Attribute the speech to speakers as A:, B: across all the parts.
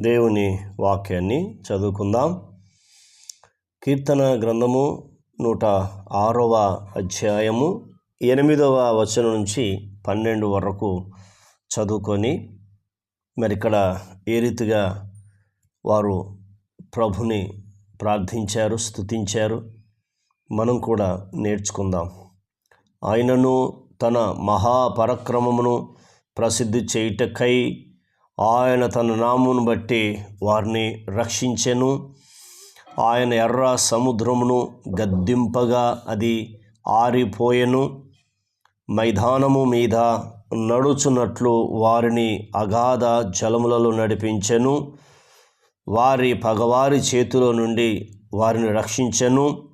A: దేవుని వాక్యాన్ని చదువుకుందాం. కీర్తన గ్రంథము నూట ఆరవ అధ్యాయము ఎనిమిదవ వచనం నుంచి పన్నెండు వరకు చదువుకొని మరి ఇక్కడ ఏ రీతిగా వారు ప్రభుని ప్రార్థించారు స్తుతించారు మనం కూడా నేర్చుకుందాం. ఆయనను తన మహాపరక్రమమును ప్రసిద్ధి చేయుటకై ఆయన తన నామును బట్టి వారిని రక్షించెను. ఆయన ఎర్ర సముద్రమును గద్దింపగా అది ఆరిపోయెను. మైదానము మీద నడుచున్నట్లు వారిని అగాధ జలములలో నడిపించెను. వారి పగవారి చేతిలో నుండి వారిని రక్షించెను.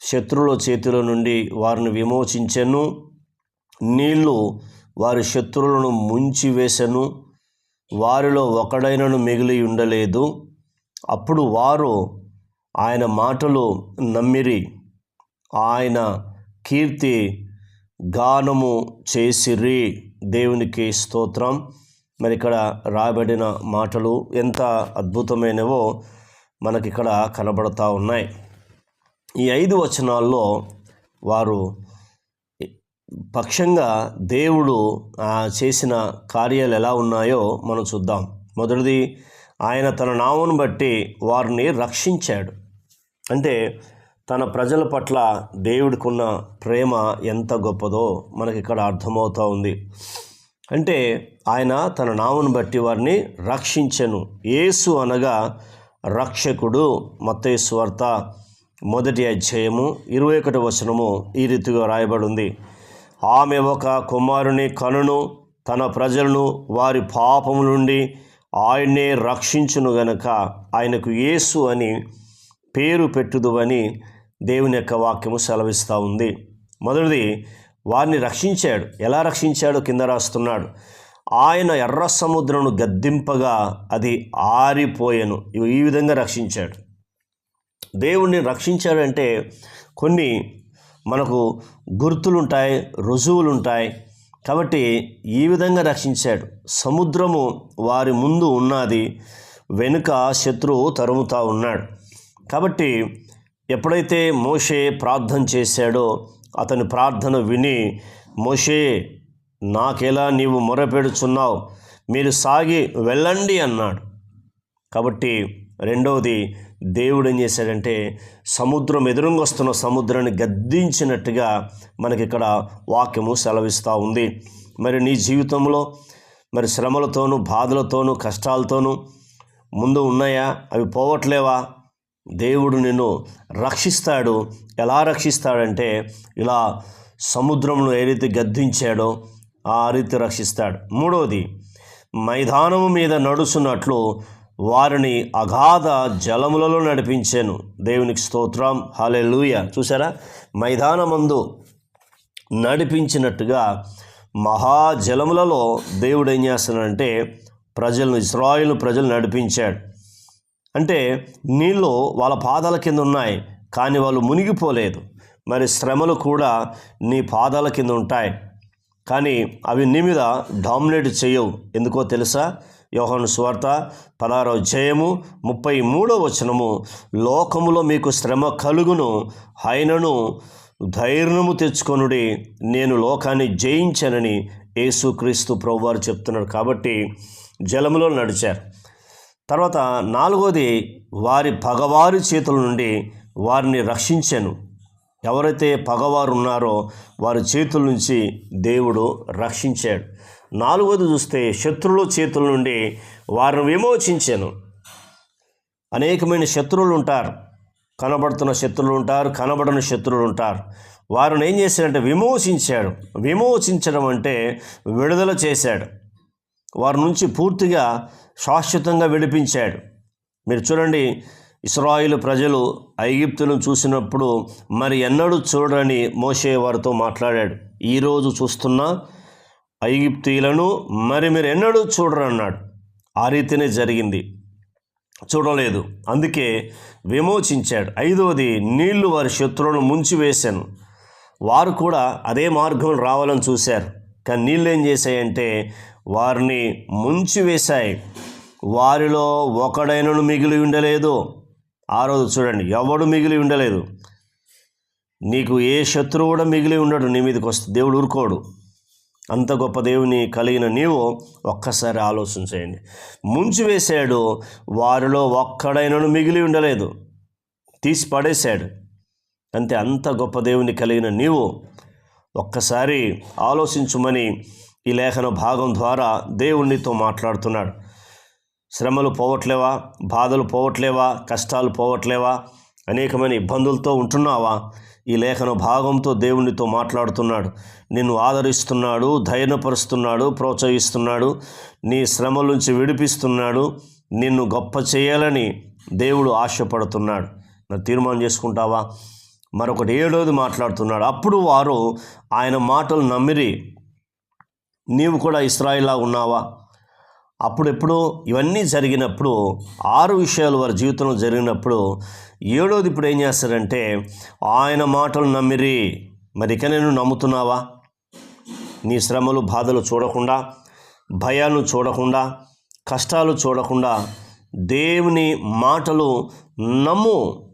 A: శత్రువుల చేతిలో నుండి వారిని విమోచించెను. నీళ్ళు వారి శత్రువులను ముంచివేశను వారిలో ఒకడైనను మిగిలి ఉండలేదు. అప్పుడు వారు ఆయన మాటలు నమ్మిరి. ఆయన కీర్తి గానము చేసిరి. దేవునికి స్తోత్రం. మరి ఇక్కడ రాబడిన మాటలు ఎంత అద్భుతమైనవో మనకిక్కడ కనబడతా ఉన్నాయి. ఈ ఐదు వచనాల్లో వారు పక్షంగా దేవుడు చేసిన కార్యాలు ఎలా ఉన్నాయో మనం చూద్దాం. మొదటిది ఆయన తన నామను బట్టి వారిని రక్షించాడు. అంటే తన ప్రజల పట్ల దేవుడికున్న ప్రేమ ఎంత గొప్పదో మనకి ఇక్కడ అర్థమవుతూ ఉంది. అంటే ఆయన తన నామను బట్టి వారిని రక్షించను. యేసు అనగా రక్షకుడు. మత్తయి మొదటి అధ్యాయము ఇరవై ఒకటి వచనము ఈ రీతిగా రాయబడి ఉంది. ఆమె ఒక కుమారుని కనును తన ప్రజలను వారి పాపము నుండి ఆయన్నే రక్షించును గనక ఆయనకు యేసు అని పేరు పెట్టుదు అని దేవుని యొక్క వాక్యము సెలవిస్తూ ఉంది. మొదటిది వారిని రక్షించాడు. ఎలా రక్షించాడు? కింద రాస్తున్నాడు. ఆయన ఎర్ర సముద్రమును గద్దింపగా అది ఆరిపోయాను. ఈ విధంగా రక్షించాడు. దేవుణ్ణి రక్షించాడంటే కొన్ని మనకు గుర్తులుంటాయి రుజువులుంటాయి. కాబట్టి ఈ విధంగా రక్షించాడు. సముద్రము వారి ముందు ఉన్నది వెనుక శత్రువు తరుముతా ఉన్నాడు. కాబట్టి ఎప్పుడైతే మోషే ప్రార్థన చేశాడో అతని ప్రార్థన విని మోషే నాకెలా నీవు మొరపెడుచున్నావు? మీరు సాగి వెళ్ళండి అన్నాడు. కాబట్టి రెండవది దేవుడు ఏం చేశాడంటే సముద్రం ఎదురుంగొస్తున్న సముద్రాన్ని గద్దించినట్టుగా మనకి ఇక్కడ వాక్యము సెలవిస్తూ ఉంది. మరి నీ జీవితంలో మరి శ్రమలతోనూ బాధలతోనూ కష్టాలతోనూ ముందు ఉన్నాయా? అవి పోవట్లేవా? దేవుడు నిన్ను రక్షిస్తాడు. ఎలా రక్షిస్తాడంటే ఇలా సముద్రంలో ఏ రీతి గద్దించాడో ఆ రీతి రక్షిస్తాడు. మూడవది మైదానము మీద నడుచున్నట్లు వారిని అగాధ జలములలో నడిపించాను. దేవునికి స్తోత్రం. హాలెలూయ చూసారా మైదానమందు నడిపించినట్టుగా మహాజలములలో దేవుడు ఏం చేస్తున్నాడంటే ప్రజలను ఇస్రాయిల్ ప్రజలు నడిపించాడు. అంటే నీళ్ళు వాళ్ళ పాదాల కింద ఉన్నాయి కానీ వాళ్ళు మునిగిపోలేదు. మరి శ్రమలు కూడా నీ పాదాల కింద ఉంటాయి కానీ అవి నీ మీద డామినేట్ చేయవు. ఎందుకో తెలుసా? యోహను స్వార్త పదహారవ జయము ముప్పై మూడో వచనము. లోకములో మీకు శ్రమ కలుగును ఆయనను ధైర్యము తెచ్చుకొనుడి. నేను లోకాన్ని జయించానని యేసుక్రీస్తు ప్రభువారు చెప్తున్నారు కాబట్టి జలములో నడిచారు. తర్వాత నాలుగోది వారి పగవారి చేతుల నుండి వారిని రక్షించాను. ఎవరైతే పగవారు ఉన్నారో వారి చేతుల నుంచి దేవుడు రక్షించాడు. నాలుగోది చూస్తే శత్రువుల చేతుల నుండి వారిని విమోచించాను. అనేకమైన శత్రువులు ఉంటారు. కనబడుతున్న శత్రువులు ఉంటారు కనబడని శత్రువులు ఉంటారు. వారిని ఏం చేశాడంటే విమోచించాడు. విమోచించడం అంటే విడుదల చేశాడు. వారి నుంచి పూర్తిగా శాశ్వతంగా విడిపించాడు. మీరు చూడండి ఇస్రాయిల్ ప్రజలు ఐగిప్తులను చూసినప్పుడు మరి ఎన్నడూ చూడని మోసే వారితో మాట్లాడాడు. ఈరోజు చూస్తున్న ఐగిప్తీయులను మరి మీరు ఎన్నడూ చూడరన్నాడు. ఆ రీతినే జరిగింది. చూడలేదు. అందుకే విమోచించాడు. ఐదవది నీళ్ళు వారి శత్రువులను ముంచివేశాను వారు కూడా అదే మార్గం రావాలని చూశారు. కానీ నీళ్ళు ఏం చేశాయంటే వారిని ముంచివేశాయి. వారిలో ఒకడైనను మిగిలి ఉండలేదు. ఆ రోజు చూడండి ఎవడు మిగిలి ఉండలేదు? నీకు ఏ శత్రువు కూడా మిగిలి ఉండడు నీ మీదకి వస్తే. దేవుడు ఊరుకోడు. అంత గొప్ప దేవుని కలిగిన నీవు ఒక్కసారి ఆలోచన చేయండి. ముంచి వేశాడు వారిలో ఒక్కడైనను మిగిలి ఉండలేదు. తీసి పడేశాడు. అంతే అంత గొప్ప దేవుని కలిగిన నీవు ఒక్కసారి ఆలోచించుమని ఈ లేఖన భాగం ద్వారా దేవుణ్ణితో మాట్లాడుతున్నాడు. శ్రమలు పోవట్లేవా? బాధలు పోవట్లేవా? కష్టాలు పోవట్లేవా? అనేకమైన ఇబ్బందులతో ఉంటున్నావా? ఈ లేఖన భాగంతో దేవునితో మాట్లాడుతున్నాడు. నిన్ను ఆదరిస్తున్నాడు ధైర్యపరుస్తున్నాడు ప్రోత్సహిస్తున్నాడు నీ శ్రమల నుంచి విడిపిస్తున్నాడు నిన్ను గొప్ప చేయాలని దేవుడు ఆశపడుతున్నాడు. నన్ను తీర్మానం చేసుకుంటావా? మరొకటి ఏడోది మాట్లాడుతున్నాడు. అప్పుడు వారు ఆయన మాటలు నమ్మిరి నీవు కూడా ఇస్రాయిల్లా ఉన్నావా? అప్పుడెప్పుడు ఇవన్నీ జరిగినప్పుడు ఆరు విషయాలు వారి జీవితంలో జరిగినప్పుడు ఏడోది ఇప్పుడు ఏం చేస్తారంటే ఆయన మాటలు నమ్మిరి. మరి ఇక నేను నమ్ముతున్నావా? నీ శ్రమలు బాధలు చూడకుండా భయాలు చూడకుండా కష్టాలు చూడకుండా దేవుని మాటలు నమ్ము.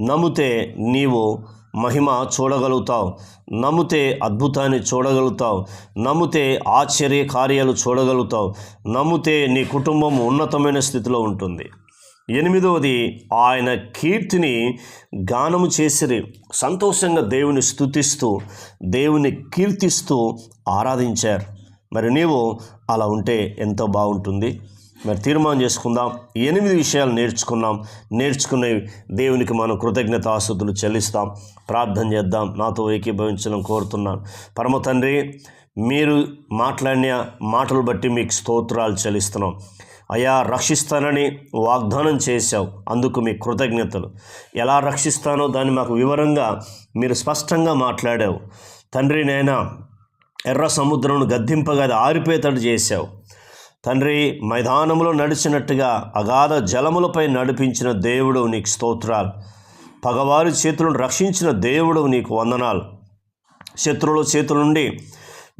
A: నమ్మితే నీవు మహిమ చూడగలుగుతావు. నమ్మితే అద్భుతాన్ని చూడగలుగుతావు. నమ్మితే ఆశ్చర్య కార్యాలు చూడగలుగుతావు. నమ్మితే నీ కుటుంబం ఉన్నతమైన స్థితిలో ఉంటుంది. ఎనిమిదవది ఆయన కీర్తిని గానము చేసిరి. సంతోషంగా దేవుని స్తుతిస్తూ దేవుని కీర్తిస్తూ ఆరాధించారు. మరి నీవు అలా ఉంటే ఎంతో బాగుంటుంది. మరి తీర్మానం చేసుకుందాం. ఎనిమిది విషయాలు నేర్చుకున్నాం. నేర్చుకునే దేవునికి మనం కృతజ్ఞత ఆసుతులు చెల్లిస్తాం. ప్రార్థన చేద్దాం. నాతో ఏకీభవించడం కోరుతున్నాను. పరమ తండ్రి మీరు మాట్లాడిన మాటలు బట్టి మీకు స్తోత్రాలు చెల్లిస్తున్నాం. అయా రక్షిస్తానని వాగ్దానం చేశావు. అందుకు మీ కృతజ్ఞతలు. ఎలా రక్షిస్తానో దాన్ని మాకు వివరంగా మీరు స్పష్టంగా మాట్లాడావు. తండ్రి నైనా ఎర్ర సముద్రంను గద్దింపగా అది ఆరిపోయేటట్టు చేశావు. తండ్రి మైదానంలో నడిచినట్టుగా అగాధ జలములపై నడిపించిన దేవుడు నీకు స్తోత్రాలు. పగవారి చేతులను రక్షించిన దేవుడు నీకు వందనాలు. శత్రువుల చేతుల నుండి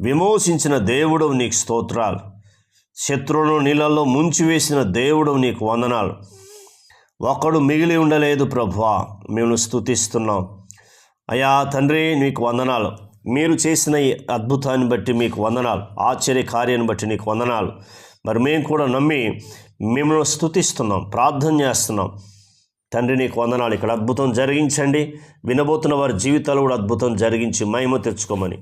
A: విమోచించిన దేవుడు నీకు స్తోత్రాలు. శత్రువులను నీళ్ళల్లో ముంచివేసిన దేవుడు నీకు వందనాలు. ఒకడు మిగిలి ఉండలేదు ప్రభువా మేము స్తుతిస్తున్నాం. అయా తండ్రి నీకు వందనాలు. మీరు చేసిన ఈ అద్భుతాన్ని బట్టి మీకు వందనాలు. ఆశ్చర్య కార్యాన్ని బట్టి నీకు వందనాలు. మరి మేము కూడా నమ్మి మిమ్మల్ని స్తుతిస్తున్నాం ప్రార్థన చేస్తున్నాం. తండ్రి నీకు వందనాలు. ఇక్కడ అద్భుతం జరిగించండి. వినబోతున్న వారి జీవితాలు కూడా అద్భుతం జరిగించి మహిమ తెచ్చుకోమని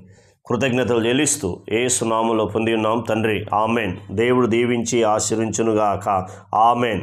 A: కృతజ్ఞతలు చెల్లిస్తూ ఏసునామంలో పొంది ఉన్నాం. తండ్రి ఆమెన్. దేవుడు దీవించి ఆశీర్వించునుగాక. ఆమెన్.